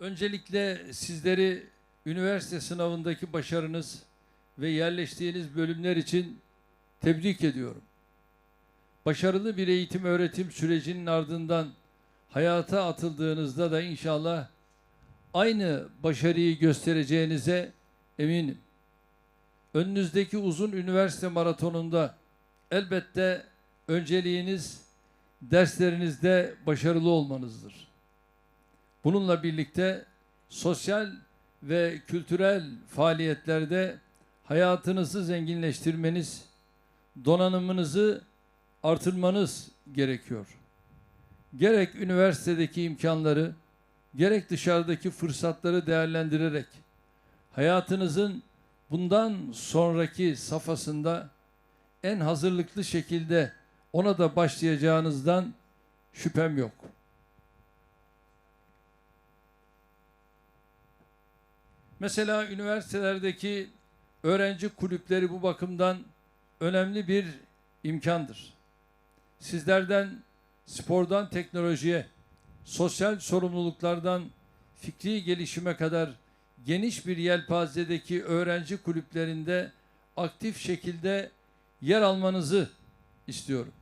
Öncelikle sizleri üniversite sınavındaki başarınız ve yerleştiğiniz bölümler için tebrik ediyorum. Başarılı bir eğitim öğretim sürecinin ardından hayata atıldığınızda da inşallah aynı başarıyı göstereceğinize eminim. Önünüzdeki uzun üniversite maratonunda elbette önceliğiniz derslerinizde başarılı olmanızdır. Bununla birlikte sosyal ve kültürel faaliyetlerde hayatınızı zenginleştirmeniz, donanımınızı artırmanız gerekiyor. Gerek üniversitedeki imkanları, gerek dışarıdaki fırsatları değerlendirerek hayatınızın bundan sonraki safhasında en hazırlıklı şekilde ona da başlayacağınızdan şüphem yok. Mesela üniversitelerdeki öğrenci kulüpleri bu bakımdan önemli bir imkandır. Sizlerden spordan teknolojiye, sosyal sorumluluklardan fikri gelişime kadar geniş bir yelpazedeki öğrenci kulüplerinde aktif şekilde yer almanızı istiyorum.